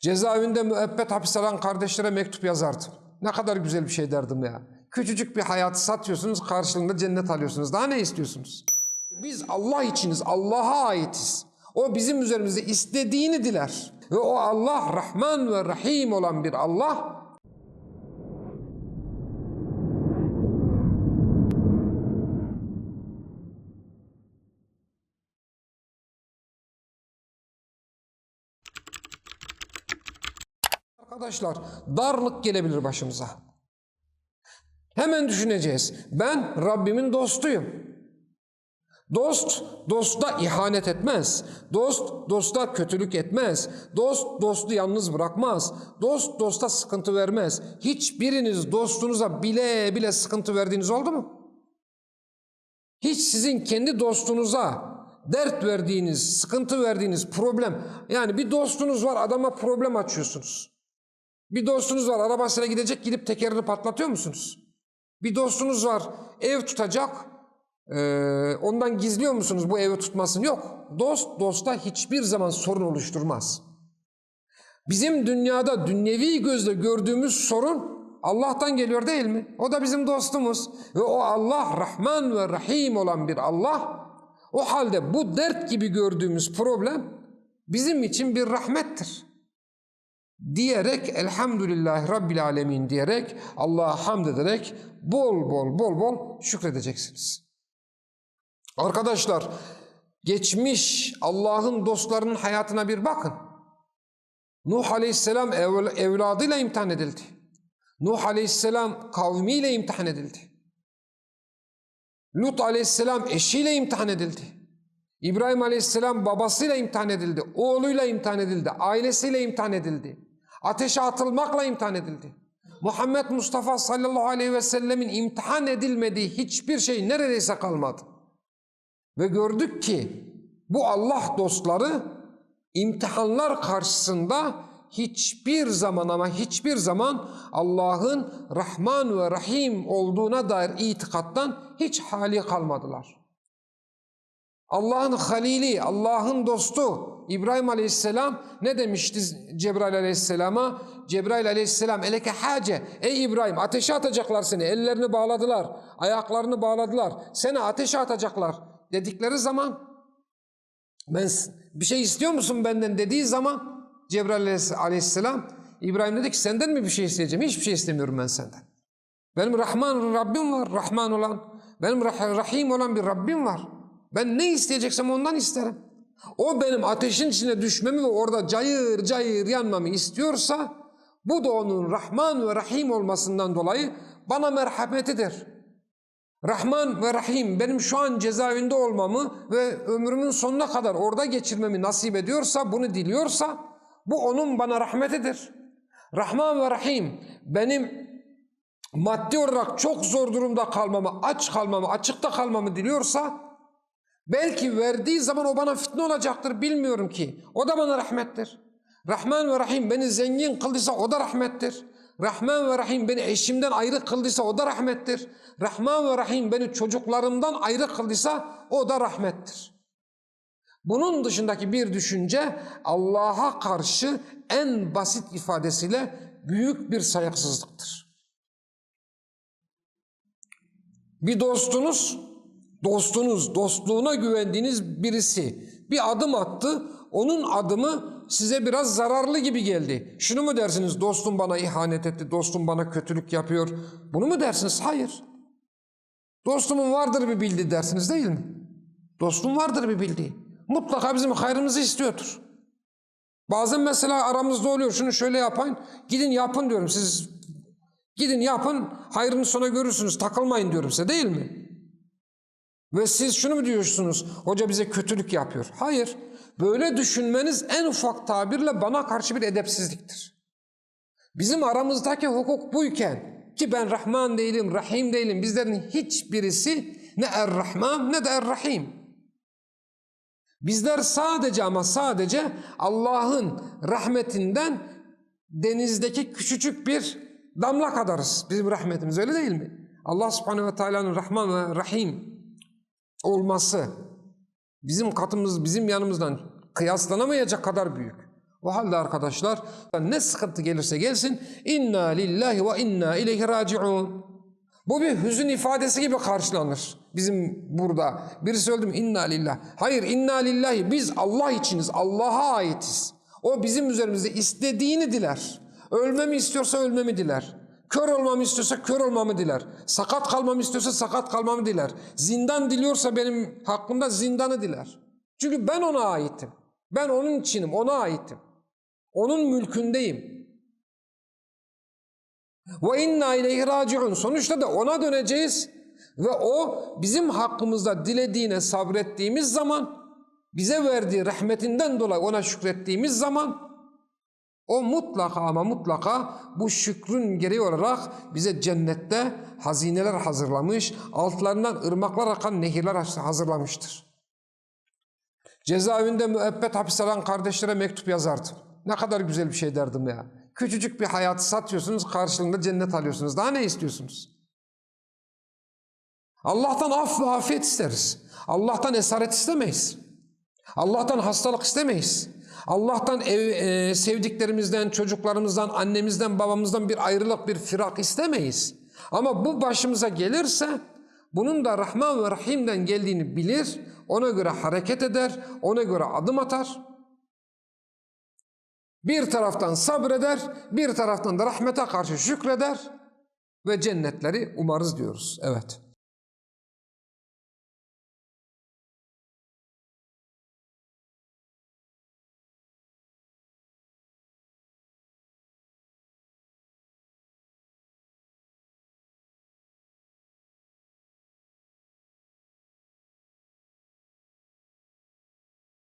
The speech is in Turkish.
Cezaevinde müebbet hapis alan kardeşlere mektup yazardım. Ne kadar güzel bir şey derdim ya. Küçücük bir hayatı satıyorsunuz, karşılığında cennet alıyorsunuz. Daha ne istiyorsunuz? Biz Allah içiniz, Allah'a aitiz. O bizim üzerimizde istediğini diler. Ve o Allah Rahman ve Rahim olan bir Allah. Arkadaşlar darlık gelebilir başımıza. Hemen düşüneceğiz. Ben Rabbimin dostuyum. Dost, dosta ihanet etmez. Dost, dosta kötülük etmez. Dost, dostu yalnız bırakmaz. Dost, dosta sıkıntı vermez. Hiçbiriniz dostunuza bile bile sıkıntı verdiğiniz oldu mu? Hiç sizin kendi dostunuza dert verdiğiniz, sıkıntı verdiğiniz problem. Yani bir dostunuz var adama problem açıyorsunuz. Bir dostunuz var arabasıyla gidecek gidip tekerini patlatıyor musunuz? Bir dostunuz var ev tutacak ee, ondan gizliyor musunuz bu evi tutmasını? Yok. Dost dosta hiçbir zaman sorun oluşturmaz. Bizim dünyada dünyevi gözle gördüğümüz sorun Allah'tan geliyor değil mi? O da bizim dostumuz. Ve o Allah Rahman ve Rahim olan bir Allah. O halde bu dert gibi gördüğümüz problem bizim için bir rahmettir. Diyerek elhamdülillah Rabbil Alemin diyerek Allah'a hamd ederek bol bol bol bol şükredeceksiniz. Arkadaşlar geçmiş Allah'ın dostlarının hayatına bir bakın. Nuh Aleyhisselam ev, evladıyla imtihan edildi. Nuh Aleyhisselam kavmiyle imtihan edildi. Lut Aleyhisselam eşiyle imtihan edildi. İbrahim Aleyhisselam babasıyla imtihan edildi. Oğluyla imtihan edildi. Ailesiyle imtihan edildi. Ateşe atılmakla imtihan edildi. Muhammed Mustafa sallallahu aleyhi ve sellemin imtihan edilmediği hiçbir şey neredeyse kalmadı. Ve gördük ki bu Allah dostları imtihanlar karşısında hiçbir zaman ama hiçbir zaman Allah'ın Rahman ve Rahim olduğuna dair itikattan hiç hali kalmadılar. Allah'ın halili, Allah'ın dostu İbrahim Aleyhisselam ne demişti Cebrail Aleyhisselam'a? Cebrail Aleyhisselam eleke hace. Ey İbrahim ateşe atacaklar seni. Ellerini bağladılar, ayaklarını bağladılar. Seni ateşe atacaklar dedikleri zaman ben bir şey istiyor musun benden dediği zaman Cebrail Aleyhisselam İbrahim dedi ki senden mi bir şey isteyeceğim? Hiçbir şey istemiyorum ben senden. Benim Rahman Rabbim var, Rahman olan. Benim Rahim olan bir Rabbim var. Ben ne isteyeceksem ondan isterim. O benim ateşin içine düşmemi ve orada cayır cayır yanmamı istiyorsa bu da onun Rahman ve Rahim olmasından dolayı bana merhametidir. Rahman ve Rahim benim şu an cezaevinde olmamı ve ömrümün sonuna kadar orada geçirmemi nasip ediyorsa, bunu diliyorsa bu onun bana rahmetidir. Rahman ve Rahim benim maddi olarak çok zor durumda kalmamı, aç kalmamı, açıkta kalmamı diliyorsa belki verdiği zaman o bana fitne olacaktır bilmiyorum ki. O da bana rahmettir. Rahman ve Rahim beni zengin kıldıysa o da rahmettir. Rahman ve Rahim beni eşimden ayrı kıldıysa o da rahmettir. Rahman ve Rahim beni çocuklarımdan ayrı kıldıysa o da rahmettir. Bunun dışındaki bir düşünce Allah'a karşı en basit ifadesiyle büyük bir saygısızlıktır. Bir dostunuz, dostunuz, dostluğuna güvendiğiniz birisi bir adım attı, onun adımı size biraz zararlı gibi geldi. Şunu mu dersiniz dostum bana ihanet etti, dostum bana kötülük yapıyor. Bunu mu dersiniz? Hayır. Dostumun vardır bir bildiği dersiniz değil mi? Dostum vardır bir bildiği. Mutlaka bizim hayrımızı istiyordur. Bazen mesela aramızda oluyor şunu şöyle yapın, gidin yapın diyorum siz gidin yapın hayrını sonra görürsünüz takılmayın diyorum size değil mi? Ve siz şunu mu diyorsunuz hoca bize kötülük yapıyor. Hayır böyle düşünmeniz en ufak tabirle bana karşı bir edepsizliktir. Bizim aramızdaki hukuk buyken ki ben Rahman değilim, Rahim değilim. Bizlerin hiçbirisi ne Er-Rahman ne de Er-Rahim. Bizler sadece ama sadece Allah'ın rahmetinden denizdeki küçücük bir damla kadarız. Bizim rahmetimiz öyle değil mi? Allah subhanehu ve teala'nın Rahman ve Rahim olması bizim katımız, bizim yanımızdan kıyaslanamayacak kadar büyük. O halde arkadaşlar ne sıkıntı gelirse gelsin inna lillahi ve inna ileyhi raciun. Bu bir hüzün ifadesi gibi karşılanır. Bizim burada birisi öldü mü inna lillah. Hayır inna lillahi biz Allah içiniz Allah'a aitiz. O bizim üzerimizde istediğini diler. Ölmemi istiyorsa ölmemi diler. Kör olmamı istiyorsa kör olmamı diler. Sakat kalmamı istiyorsa sakat kalmamı diler. Zindan diliyorsa benim hakkımda zindanı diler. Çünkü ben ona aitim. Ben onun içinim, ona aitim. Onun mülkündeyim. Ve inna ileyhi raciun. Sonuçta da ona döneceğiz ve o bizim hakkımızda dilediğine sabrettiğimiz zaman bize verdiği rahmetinden dolayı ona şükrettiğimiz zaman o mutlaka ama mutlaka bu şükrün gereği olarak bize cennette hazineler hazırlamış, altlarından ırmaklar akan nehirler hazırlamıştır. Cezaevinde müebbet hapis alan kardeşlere mektup yazardım. Ne kadar güzel bir şey derdim ya. Küçücük bir hayatı satıyorsunuz, karşılığında cennet alıyorsunuz. Daha ne istiyorsunuz? Allah'tan af ve afiyet isteriz. Allah'tan esaret istemeyiz. Allah'tan hastalık istemeyiz. Allah'tan ev, e, sevdiklerimizden, çocuklarımızdan, annemizden, babamızdan bir ayrılık, bir firak istemeyiz. Ama bu başımıza gelirse bunun da Rahman ve Rahim'den geldiğini bilir, ona göre hareket eder, ona göre adım atar. Bir taraftan sabreder, bir taraftan da rahmete karşı şükreder ve cennetleri umarız diyoruz. Evet.